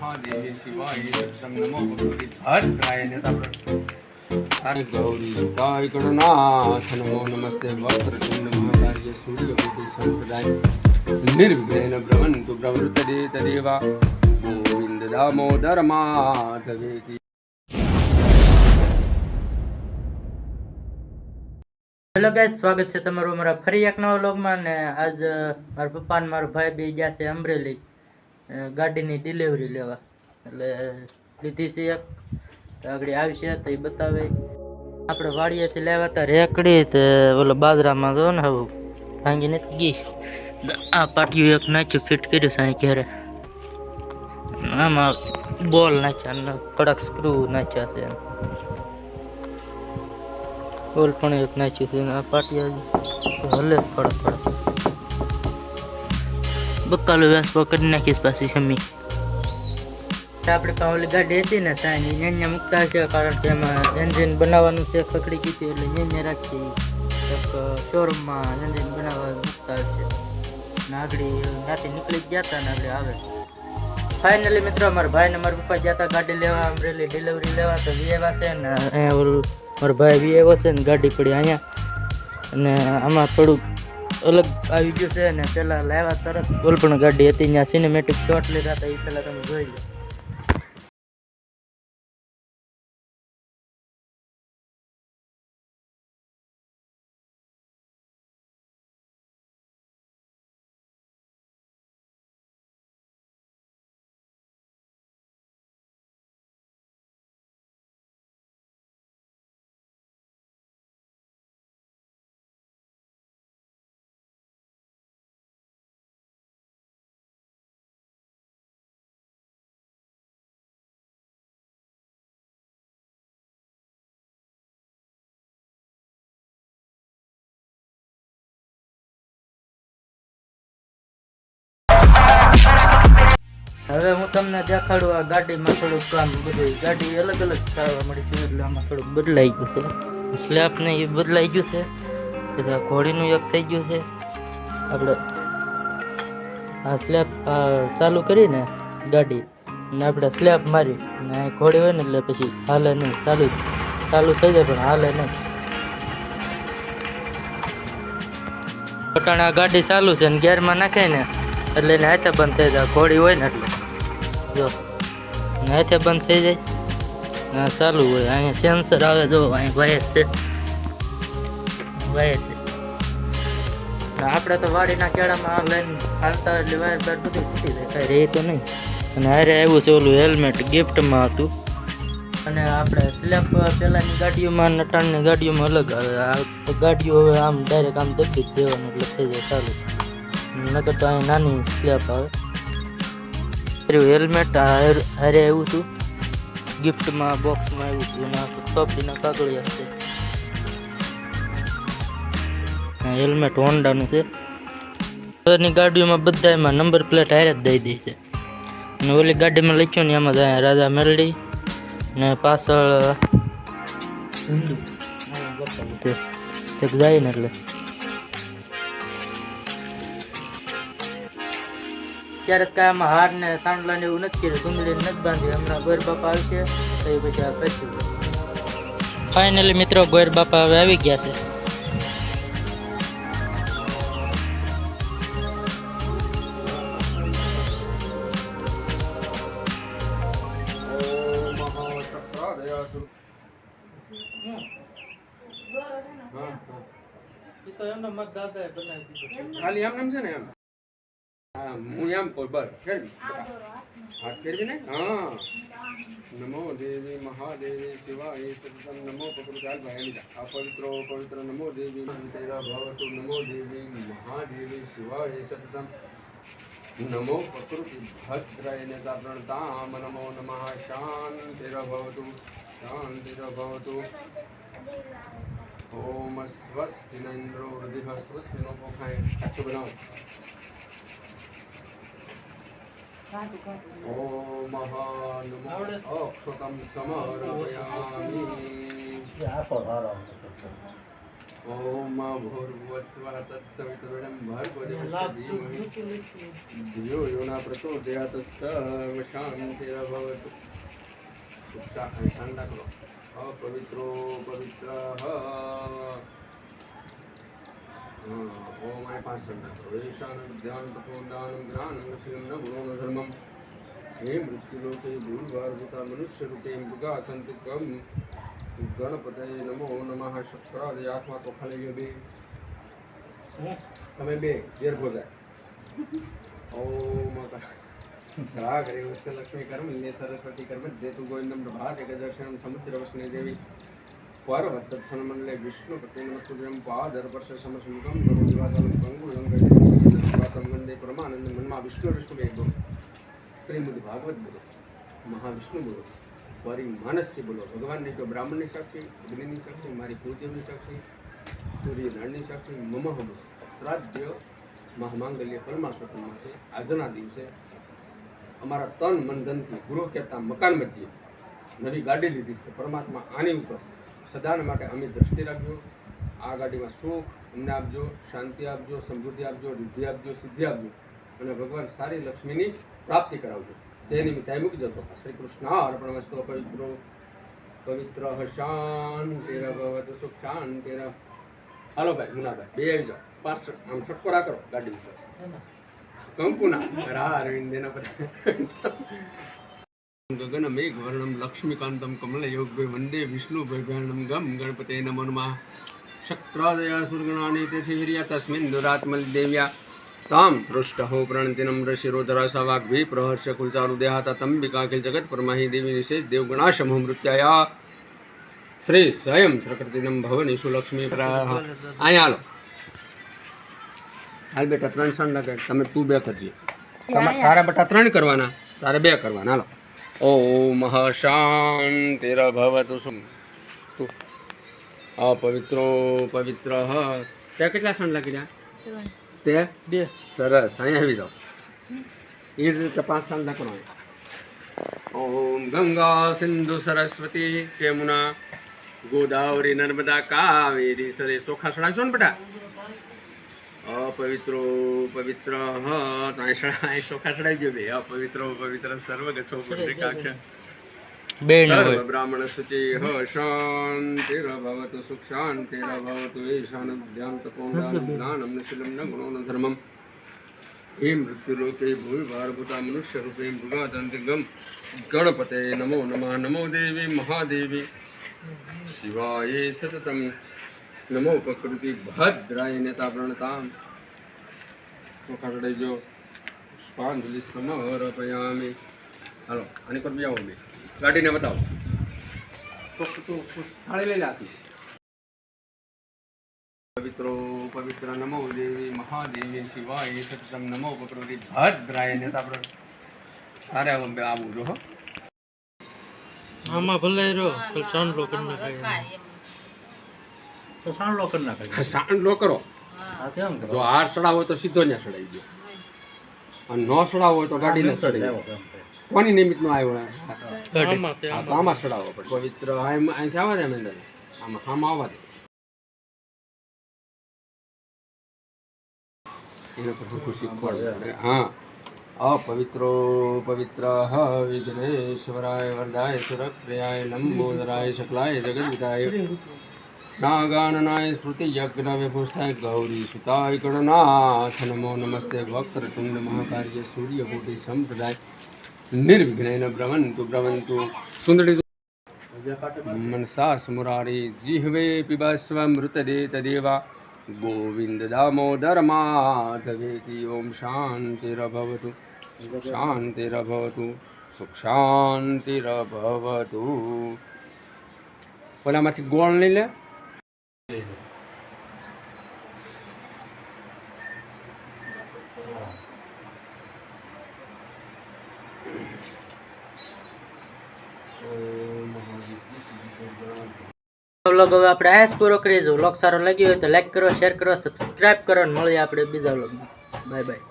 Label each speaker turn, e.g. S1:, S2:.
S1: મહાદેવી શિવાય ભ્રમંતુ ગોવિંદ દામોદર માધવેતી
S2: હેલો ગાઈસ, સ્વાગત છે તમારું અમારા ફરી એક નવા વ્લોગમાં ને આજ મારા પપ્પા અને મારો ભાઈ બે ગયા છે અમરેલી. ગાડીની ડિલિવરી લેવા. એટલે લીધી છે એક. આગળ આવશે તો એ બતાવે. આપણે વાડીએથી લેવા હતા રેકડી તે ઓલો બાજરામાં જો ને હવે ભાંગી નથી ગઈ. આ પાટિયું એક નાખ્યું, ફિટ કર્યું સાંઈ ઘેરે. આમાં બોલ અને કડક સ્ક્રૂ નાખ્યા છે ઓલ પણ એક નાખ્યું છે આ પાટિયા. હલે થોડા થોડા. બકાલો વ્યાસ પકડી નાખીશ પાછી જમી. આપણે પાસે ઓલી ગાડી હતી ને ત્યાં અહીંયા મૂકતા છે કારણ કે એમાં એન્જિન બનાવવાનું છે પકડી કીધી એટલે અહીંયા રાખી એક શોરૂમમાં એન્જિન બનાવવા મૂકતા છે ને આગળ રાતે નીકળી ગયા હતા ને આગળ આવે. ફાઇનલી મિત્રો મારા ભાઈ ને મારા પપ્પા ગયા હતા ગાડી લેવા અમરેલી ડિલિવરી લેવા તો વીએવા છે ને, અહીંયા મારો ભાઈ વીએવો છે ને ગાડી પડી અહીંયા. અને આમાં થોડુંક અલગ આવી ગયું છે ને પેલા લાવ્યા તરત. કોઈ પણ ગાડી હતી, ત્યાં સિનેમેટિક શોટ લીધા હતા એ પેલા તમે જોઈ લો. હવે હું તમને દેખાડું આ ગાડીમાં થોડુંક કામ બધું. ગાડી અલગ અલગ ચાલવા મળી છે, એટલે આમાં થોડુંક બદલાઈ ગયું છે. સ્લેબ ને એ બદલાઈ ગયું છે. બધા ઘોડીનું એક થઈ ગયું છે. આપણે આ સ્લેબ ચાલુ કરીને ગાડી ને આપણે સ્લેબ મારી ને આ ઘોડી હોય ને એટલે પછી હાલે નહીં, ચાલુ ચાલુ થઈ જાય પણ હાલે નહીં. પટાણા ગાડી ચાલુ છે ને ગેરમાં નાખે ને, એટલે એને હાથે બંધ થઈ જાય ઘોડી હોય ને એટલે. જો ને બંધ થઈ જાય. ને, ચાલુ હોય. અહીંયા સેન્સર આવે જો અહીં વાયર છે. વાયર છે. આપણે તો વાડીના કેળામાં આ લઈને હાલતા એટલે વાયર બાર બધું તૂટી જાય. કાંઈ રહી તો નહીં. અને હારે આવ્યું છે ઓલું હેલ્મેટ ગિફ્ટમાં હતું. અને આપણે સ્લેપ પહેલાંની ગાડીઓમાં અને અટાણની ગાડીઓમાં અલગ આવે. આ ગાડીઓ હવે આમ ડાયરેક્ટ આમ દબી જ દેવાનું એટલે થઈ જાય ચાલુ. નકર તો અહીં નાની સ્લેપ આવે. હેલ્મેટ હારે આવ્યું હતું ગિફ્ટમાં બોક્સમાં આવ્યું હતું એના સોફ્ટીના કાગળિયા છે હેલ્મેટ હોન્ડાનું છે. ની ગાડીઓમાં બધા એમાં નંબર પ્લેટ હારે જ દઈ દે છે. અને ઓલી ગાડીમાં લખ્યું ને એમાં જાય રાજા મેલડી ને પાછળ જાય ને એટલે. ક્યારેક કાંઈ આમાં હાર ને સાંડલા ને એવું નથી કર્યું. ડુંગળી નથી બાંધી. હમણાં ગોર બાપા આવશે તો એ પછી આ કરશું. ફાઇનલી મિત્રો ગોર બાપા હવે આવી ગયા છે. તો એમનો મત દાદાએ બનાવી દીધું
S1: ખાલી એમ એમ છે ને એમ. હા હું એમ કહું બસ ફેરવી હાથ ફેરવી ને હા નમો દેવી મહાદેવી શિવાય સતતમ નમો પકડું ભાઈ લીધા આ પવિત્રો પવિત્ર નમો દેવી તેરા ભવતુ નમો દેવી મહાદેવી શિવાય સતતમ નમો પ્રકૃતિ ભદ્રાય નેતા પ્રણતામ નમો નમઃ શાંતિર ભવતુ શાંતિર ભવતુ ઓમ સ્વસ્તિનેન્દ્રો હૃદય સ્વસ્તિનો પોખાય આખું બનાવો ઓમ અક્ષતમ સમારયામિ ઓમ ભૂર્વસ્વ તત્સવિતૃણમ ભર્ગો ધીયો યો ન પ્રચોદયાત સર્વ શાંતિરભવતુ શુષ્કા અંશાન રાખો અપવિત્રો પવિત્ર કરો ઈશાન ધ્યાન તપોદાન જ્ઞાન શીલમ ન ગુણો ન ધર્મમ હે મૃત્યુલોકે ભૂર્ભાર્ભૂતા મનુષ્ય રૂપે મૃગા સંતુકમ ગણપતય નમો નમઃ શક્રાદય તો ખાલી બે તમે બે ઘેર ભોજાય ઓમ રાગરે લક્ષ્મી કર્મ લે સરસ્વતી કર્મ જેતુ ગોવિંદમ પ્રભાતે ગદર્શનમ સમુદ્ર વસને દેવી ગુરુ વિવાદમ કંગુલમ ગણપતિ વંદે પરમાનંદ મનમાં વિષ્ણુ વિષ્ણુ બે બોલો શ્રીમદ ભાગવત બોલો મહાવિષ્ણુ બોલો પરી માનસથી બોલો ભગવાનની તો બ્રાહ્મણની સાક્ષી અગ્નિની સાક્ષી મારી કુળદેવની સાક્ષી સૂર્યનારાયણની સાક્ષી મમ બોલો ત્રાદ્ય મહામાંગલ્ય પરમાશ્વતમ છે આજના દિવસે અમારા તન મન ધનથી ગૃહ કહેતા મકાન મધ્યે નવી ગાડી લીધી છે પરમાત્મા આની ઉપર સદાને માટે અમે દ્રષ્ટિ રાખજો. આ ગાડીમાં સુખ અમને આપજો, શાંતિ આપજો, સમૃદ્ધિ આપજો રિદ્ધિ આપજો, સિદ્ધિ આપજો. અને ભગવાન સારી લક્ષ્મીની પ્રાપ્તિ કરાવજો. તે નિમિત્તે મૂકી દો શ્રી કૃષ્ણ, અર્પણ વસ્તુ પવિત્રો. પવિત્ર શાંતિર ભગવત સુખ શાંતિર હાલો ભાઈ, મુનાભાઈ, બે આવી જાઓ પાંચ આમ સટકોરા કરો ગાડી ઉપર. કંકુના રા અરવિંદેના ગગન મેઘ વર્ણમ લક્ષ્મીકાંતમ કમલ યોગ વંદે વિષ્ણુ ભગવાનમ ગમ ગણપતે નમો નમઃ શક્રાદયા સુરગણાની તેથી વીર્યા તસ્મિન દુરાત્મલ દેવ્યા તામ પૃષ્ઠ પ્રણતિનમ ઋષિરોધરાસા વાગ્ભી પ્રહર્ષ કુલચારુ દેહાતા તંબિકા અખિલ જગત પરમાહી દેવી નિષેધ દેવગણાશમો મૃત્યાયા શ્રી સ્વયં પ્રકૃતિનમ ભવનીશુ લક્ષ્મી અહીંયા હાલો હાલ બેટા ત્રણ સંડા તમે તું બે કરજે તારા બેટા ત્રણ કરવાના તારે બે કરવાના હાલો ઓમ શાંતિરભવતુ શું અપવિત્રો પવિત્ર તે કેટલા ક્ષણ જાય તે
S2: બે
S1: સરસ અહીંયા આવી જાઓ એ રીતે પાંચ ક્ષણ કરવાના ઓમ ગંગા સિંધુ સરસ્વતી ચેમુના ગોદાવરી નર્મદા કાવેરી સરે ચોખા સડાશો ને બેટા અપવિત્રો પવિત્ર. હ તો અહીં સડા અહીં ચોખા સડાવી ગયો બે. અપવિત્રો પવિત્ર સર્વ ગચ્છો પુંડરીકાક્ષ બ્રાહ્મણ શુચિ હ શાંતિર ભવતુ સુખ શાંતિર ભવતુ ઈશાન ધ્યાન તપોદાન જ્ઞાનમ શીલમ ન ગુણો ન ધર્મમ હે મૃત્યુલોકે ભૂર્ભાર્ભૂતા મનુષ્ય રૂપે મૃગાદંતિગમ. ગણપતે નમો નમઃ. નમો દેવી મહાદેવી. શિવાય સતતમ નમો પ્રકૃતિ ભદ્રાય નેતા પ્રણતામ ચોખા ચડાઈ જો પુષ્પાંજલિ સમર્પયામિ. હાલો, આની પર બી. આવો ગાડીને બતાવો. પવિત્રો, પવિત્ર નમો દેવી, મહાદેવી, શિવાય સત્તમ નમો પ્રકૃતિ ભદ્રાય નેતા પ્રણ હવે આવું જો
S2: આમાં ભલે રહ્યો સાંડલો કરી નાખાય
S3: તો સાંડલો કરી નાખે
S1: સાંડલો કરો. જો હાર ચડાવો હોય તો સીધો ત્યાં ચડાવી દો. અને ન ચડાવો હોય તો ગાડીને
S3: લેવો
S1: દો. કોની નિમિત્તનો આવ્યો
S2: આમાં છે,
S1: તો આમાં. ચડાવવો પડે. પવિત્ર અહીંથી આવવા દે મેં આમાં આમાં આવવા દે. એને પર સરખું પડે. હા. અપવિત્રો પવિત્ર વિઘ્નેશ્વરાય વરદાય સુરપ્રિયાય નમોદરાય શકલાય જગદવિદાય નાગાનનાય શ્રુતિ યજ્ઞ વિભૂષાય ગૌરી સુતાય ગણનાથ નમો નમસ્તે વક્રતુંડ મહાકાર્ય સૂર્યકોટી સંપ્રદાય નિર્વિઘ્ન ભ્રમંતુ ભ્રમંતુ સુંદરી મનસા સ્મુરારી જીહવે પિબસ્વ મૃતદે તદેવા ગોવિંદ દામોદર માધવેતિ ઓમ શાંતિરભવતુ શાંતિરભવતુ સુખ શાંતિરભવતુ ઓલામાંથી ગોળ લઈ લે
S2: વ્લોગ હવે આપણે આયાસ પૂરો કરીએ જો વ્લોગ સારો લાગ્યો હોય તો લાઈક કરો શેર કરો સબસ્ક્રાઇબ કરો અને મળીએ આપણે બીજા વ્લોગમાં બાય બાય